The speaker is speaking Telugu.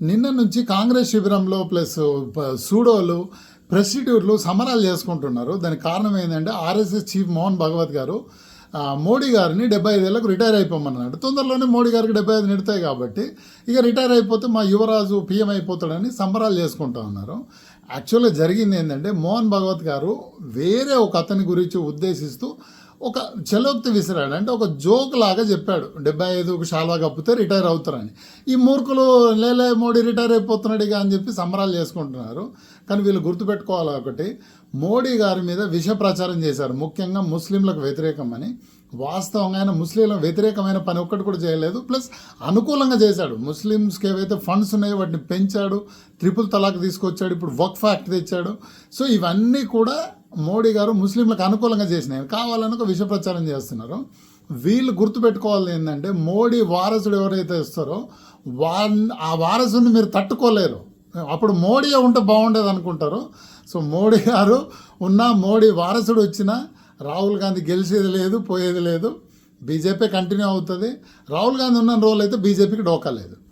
నిన్న నుంచి కాంగ్రెస్ శిబిరంలో ప్లస్ సూడోలు ప్రెసిడ్యూర్లు సమరాలు చేసుకుంటున్నారు. దానికి కారణం ఏంటంటే ఆర్ఎస్ఎస్ చీఫ్ మోహన్ భగవత్ గారు మోడీ గారిని డెబ్బై ఐదేళ్ళకు రిటైర్ అయిపోమన్నాడు. తొందరలోనే మోడీ గారికి డెబ్బై ఐదు నిడతాయి కాబట్టి ఇక రిటైర్ అయిపోతే మా యువరాజు పీఎం అయిపోతాడని సంబరాలు చేసుకుంటా ఉన్నారు. యాక్చువల్గా జరిగింది ఏంటంటే మోహన్ భగవత్ గారు వేరే ఒక అతని గురించి ఉద్దేశిస్తూ ఒక చలోక్తి విసిరాడు. అంటే ఒక జోక్ లాగా చెప్పాడు. డెబ్బై ఒక షాల్వా కప్పితే రిటైర్ అవుతారని. ఈ మూర్ఖులు లేలే మోడీ రిటైర్ అయిపోతున్నాడు ఇక అని చెప్పి సంబరాలు చేసుకుంటున్నారు. కానీ వీళ్ళు గుర్తుపెట్టుకోవాలి ఒకటి మోడీ గారి మీద విష ప్రచారం చేశారు. ముఖ్యంగా ముస్లింలకు వ్యతిరేకమని వాస్తవంగా ఆయన ముస్లింలకు వ్యతిరేకమైన పని ఒక్కటి కూడా చేయలేదు. ప్లస్ అనుకూలంగా చేశాడు. ముస్లిమ్స్కి ఏవైతే ఫండ్స్ ఉన్నాయో వాటిని పెంచాడు. ట్రిపుల్ తలాక్ తీసుకొచ్చాడు. ఇప్పుడు వక్ ఫ్యాక్ట్ తెచ్చాడు. సో ఇవన్నీ కూడా మోడీ గారు ముస్లింలకు అనుకూలంగా చేసినాయి. కావాలని ఒక విష ప్రచారం చేస్తున్నారు. వీళ్ళు గుర్తుపెట్టుకోవాలి ఏంటంటే మోడీ వారసుడు ఎవరైతే ఇస్తారో వా ఆ వారసుని మీరు తట్టుకోలేరు. అప్పుడు మోడీ ఉంటే బాగుండేది అనుకుంటారు. సో మోడీ గారు ఉన్న మోడీ వారసుడు వచ్చినా రాహుల్ గాంధీ గెలిచేది లేదు పోయేది లేదు. బీజేపీ కంటిన్యూ అవుతుంది. రాహుల్ గాంధీ ఉన్న రోజులు అయితే బీజేపీకి డోకా లేదు.